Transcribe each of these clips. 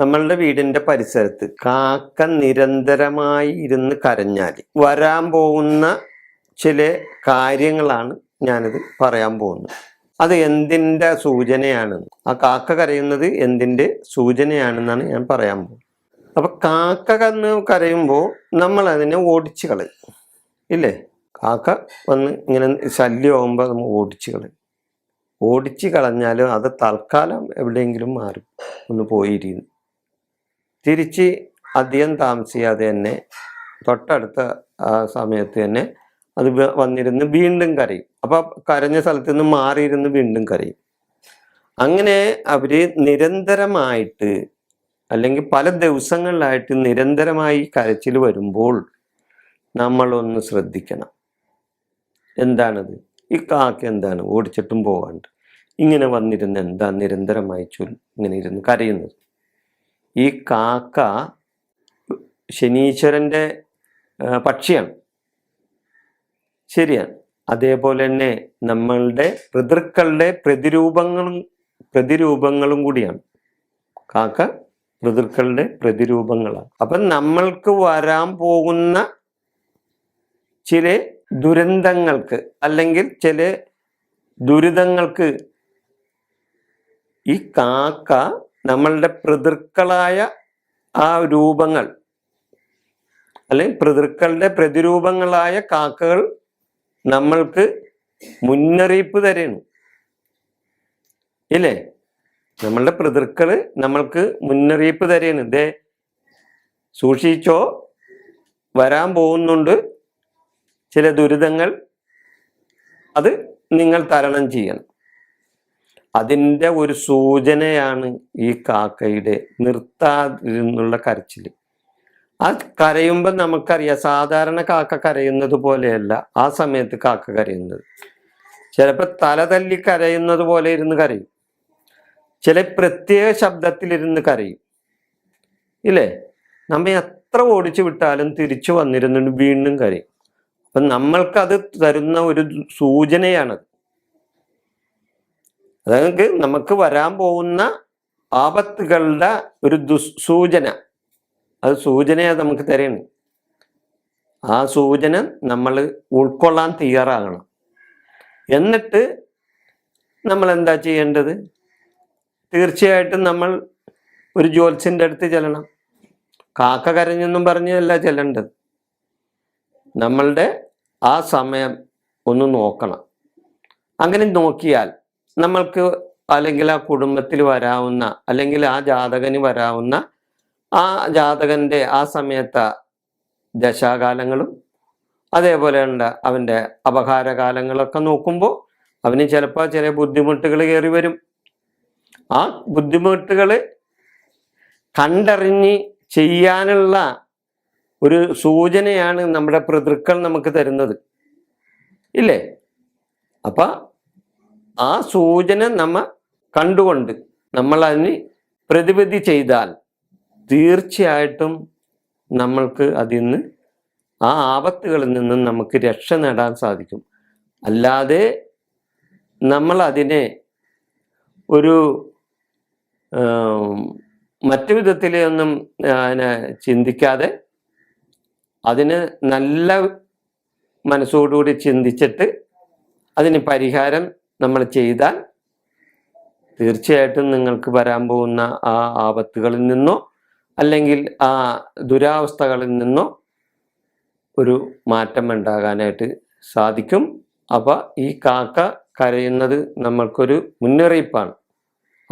നമ്മളുടെ വീടിന്റെ പരിസരത്ത് കാക്ക നിരന്തരമായി ഇരുന്ന് കരഞ്ഞാൽ വരാൻ പോകുന്ന ചില കാര്യങ്ങളാണ് ഞാനിത് പറയാൻ പോകുന്നത്. അത് എന്തിന്റെ സൂചനയാണെന്ന് ആ കാക്ക കരയുന്നത് എന്തിന്റെ സൂചനയാണെന്നാണ് ഞാൻ പറയാൻ പോകുന്നത്. അപ്പൊ കാക്ക കന്ന് കരയുമ്പോൾ നമ്മൾ അതിനെ ഓടിച്ച് കളയും. ഇല്ലേ? കാക്ക വന്ന് ഇങ്ങനെ ശല്യമാകുമ്പോൾ നമ്മൾ ഓടിച്ച് കളയും. ഓടിച്ച് കളഞ്ഞാലും അത് തൽക്കാലം എവിടെയെങ്കിലും മാറും ഒന്ന് പോയിരിക്കുന്നു. തിരിച്ച് അധികം താമസിയാതെ തന്നെ തൊട്ടടുത്ത സമയത്ത് തന്നെ അത് വന്നിരുന്ന് വീണ്ടും കരയും. അപ്പോൾ കരഞ്ഞ സ്ഥലത്ത് നിന്ന് മാറിയിരുന്ന് വീണ്ടും കരയും. അങ്ങനെ അവർ നിരന്തരമായിട്ട് അല്ലെങ്കിൽ പല ദിവസങ്ങളിലായിട്ട് നിരന്തരമായി കരച്ചിൽ വരുമ്പോൾ നമ്മളൊന്ന് ശ്രദ്ധിക്കണം. എന്താണത്? ഈ കാക്ക എന്താണ്? ഓടിച്ചിട്ടും പോകാണ്ട് ഇങ്ങനെ വന്നിരുന്ന് എന്താ നിരന്തരമായി ചൊല്ലി ഇങ്ങനെ ഇരുന്ന് കരയുന്നത്? ഈ കാക്ക ശനീശ്വരന്റെ പക്ഷിയാണ്. ശരിയാണ്. അതേപോലെ തന്നെ നമ്മളുടെ പിതൃക്കളുടെ പ്രതിരൂപങ്ങളും പ്രതിരൂപങ്ങളും കൂടിയാണ്. കാക്ക പിതൃക്കളുടെ പ്രതിരൂപങ്ങളാണ്. അപ്പം നമ്മൾക്ക് വരാൻ പോകുന്ന ചില ദുരന്തങ്ങൾക്ക് അല്ലെങ്കിൽ ചില ദുരിതങ്ങൾക്ക് ഈ കാക്ക നമ്മളുടെ പിതൃക്കളായ ആ രൂപങ്ങൾ അല്ലെങ്കിൽ പിതൃക്കളുടെ പ്രതിരൂപങ്ങളായ കാക്കകൾ നമ്മൾക്ക് മുന്നറിയിപ്പ് തരുന്നു ഇല്ലേ? നമ്മളുടെ പിതൃക്കൾ നമ്മൾക്ക് മുന്നറിയിപ്പ് തരുന്നു ദേ സൂക്ഷിച്ചോ വരാൻ പോകുന്നുണ്ട് ചില ദുരിതങ്ങൾ അത് നിങ്ങൾ തരണം ചെയ്യണം. അതിന്റെ ഒരു സൂചനയാണ് ഈ കാക്കയുടെ നിർത്താതിരുന്നുള്ള കരച്ചിൽ ആ കരയുമ്പോൾ നമുക്കറിയാം സാധാരണ കാക്ക കരയുന്നത് പോലെയല്ല ആ സമയത്ത് കാക്ക കരയുന്നത്. ചിലപ്പോൾ തല തല്ലി കരയുന്നത് പോലെ ഇരുന്ന് കരയും. ചില പ്രത്യേക ശബ്ദത്തിലിരുന്ന് കരയും. ഇല്ലേ? നമ്മെ എത്ര ഓടിച്ചു വിട്ടാലും തിരിച്ചു വന്നിരുന്നു വീണ്ടും കരയും. അപ്പം നമ്മൾക്കത് തരുന്ന ഒരു സൂചനയാണത്. അതായത് നമുക്ക് വരാൻ പോകുന്ന ആപത്തുകളുടെ ഒരു ദുസൂചന അത് സൂചനയാണ് നമുക്ക് തരുന്നത് ആ സൂചന നമ്മൾ ഉൾക്കൊള്ളാൻ തയ്യാറാകണം. എന്നിട്ട് നമ്മൾ എന്താ ചെയ്യേണ്ടത്? തീർച്ചയായിട്ടും നമ്മൾ ഒരു ജ്യോത്സ്യന്റെ അടുത്ത് ചെല്ലണം. കാക്ക കരഞ്ഞെന്നും പറഞ്ഞല്ല ചെല്ലേണ്ടത്. നമ്മളുടെ ആ സമയം ഒന്ന് നോക്കണം. അങ്ങനെ നോക്കിയാൽ നമ്മൾക്ക് അല്ലെങ്കിൽ ആ കുടുംബത്തിൽ വരാവുന്ന അല്ലെങ്കിൽ ആ ജാതകന് വരാവുന്ന ആ ജാതകന്റെ ആ സമയത്തെ ദശാകാലങ്ങളും അതേപോലെ ഉണ്ട്. അവന്റെ അപകാരകാലങ്ങളൊക്കെ നോക്കുമ്പോൾ അവന് ചിലപ്പോൾ ചില ബുദ്ധിമുട്ടുകൾ കയറി വരും. ആ ബുദ്ധിമുട്ടുകൾ കണ്ടറിഞ്ഞ് ചെയ്യാനുള്ള ഒരു സൂചനയാണ് നമ്മുടെ പിതൃക്കൾ നമുക്ക് തരുന്നത്. ഇല്ലേ? അപ്പം ആ സൂചന നമ്മ കണ്ടുകൊണ്ട് നമ്മൾ അതിന് പ്രതിവിധി ചെയ്താൽ തീർച്ചയായിട്ടും നമ്മൾക്ക് അതിൽ നിന്ന് ആ ആപത്തുകളിൽ നിന്നും നമുക്ക് രക്ഷ നേടാൻ സാധിക്കും. അല്ലാതെ നമ്മൾ അതിനെ ഒരു മറ്റു വിധത്തിലൊന്നും അതിനെ ചിന്തിക്കാതെ അതിന് നല്ല മനസ്സോടുകൂടി ചിന്തിച്ചിട്ട് അതിന് പരിഹാരം നമ്മൾ ചെയ്താൽ തീർച്ചയായിട്ടും നിങ്ങൾക്ക് വരാൻ പോകുന്ന ആ ആപത്തുകളിൽ നിന്നോ അല്ലെങ്കിൽ ആ ദുരാവസ്ഥകളിൽ നിന്നോ ഒരു മാറ്റം ഉണ്ടാകാനായിട്ട് സാധിക്കും. അപ്പോൾ ഈ കാക്ക കരയുന്നത് നമ്മൾക്കൊരു മുന്നറിയിപ്പാണ്.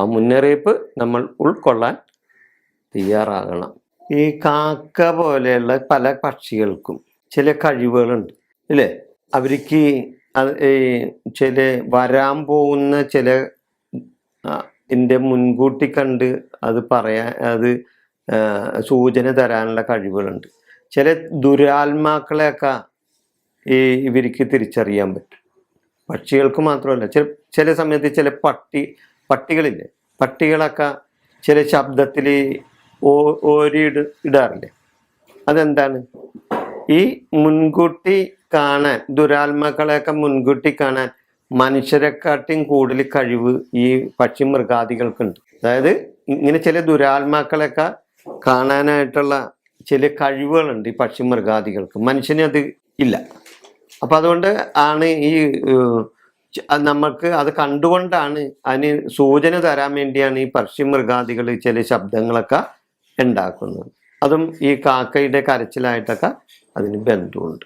ആ മുന്നറിയിപ്പ് നമ്മൾ ഉൾക്കൊള്ളാൻ തയ്യാറാകണം. ഈ കാക്ക പോലെയുള്ള പല പക്ഷികൾക്കും ചില കഴിവുകളുണ്ട്. ഇല്ലേ? അവർക്ക് അത് ഈ ചില വരാൻ പോകുന്ന ചില എന്റെ മുൻകൂട്ടി കണ്ട് അത് പറയാൻ അത് സൂചന തരാനുള്ള കഴിവുകളുണ്ട്. ചില ദുരാത്മാക്കളെയൊക്കെ ഈ ഇവർക്ക് തിരിച്ചറിയാൻ പറ്റും. പക്ഷികൾക്ക് മാത്രമല്ല ചില ചില സമയത്ത് ചില പട്ടി പട്ടികളില്ലേ പട്ടികളൊക്കെ ചില ശബ്ദത്തിൽ ഓ ഇട ഇടാറില്ലേ? അതെന്താണ്? ഈ മുൻകൂട്ടി കാണാൻ ദുരാത്മാക്കളെയൊക്കെ മുൻകൂട്ടി കാണാൻ മനുഷ്യരെക്കാട്ടിയും കൂടുതൽ കഴിവ് ഈ പക്ഷി മൃഗാദികൾക്കുണ്ട്. അതായത് ഇങ്ങനെ ചില ദുരാത്മാക്കളെയൊക്കെ കാണാനായിട്ടുള്ള ചില കഴിവുകളുണ്ട് ഈ പക്ഷി മൃഗാദികൾക്ക്. മനുഷ്യന് അത് ഇല്ല. അപ്പം അതുകൊണ്ട് ആണ് ഈ നമുക്ക് അത് കണ്ടുകൊണ്ടാണ് അതിന് സൂചന തരാൻ വേണ്ടിയാണ് ഈ പക്ഷി മൃഗാദികൾ ചില ശബ്ദങ്ങളൊക്കെ ഉണ്ടാക്കുന്നത്. അതും ഈ കാക്കയുടെ കരച്ചിലായിട്ടൊക്കെ അതിന് ബന്ധമുണ്ട്.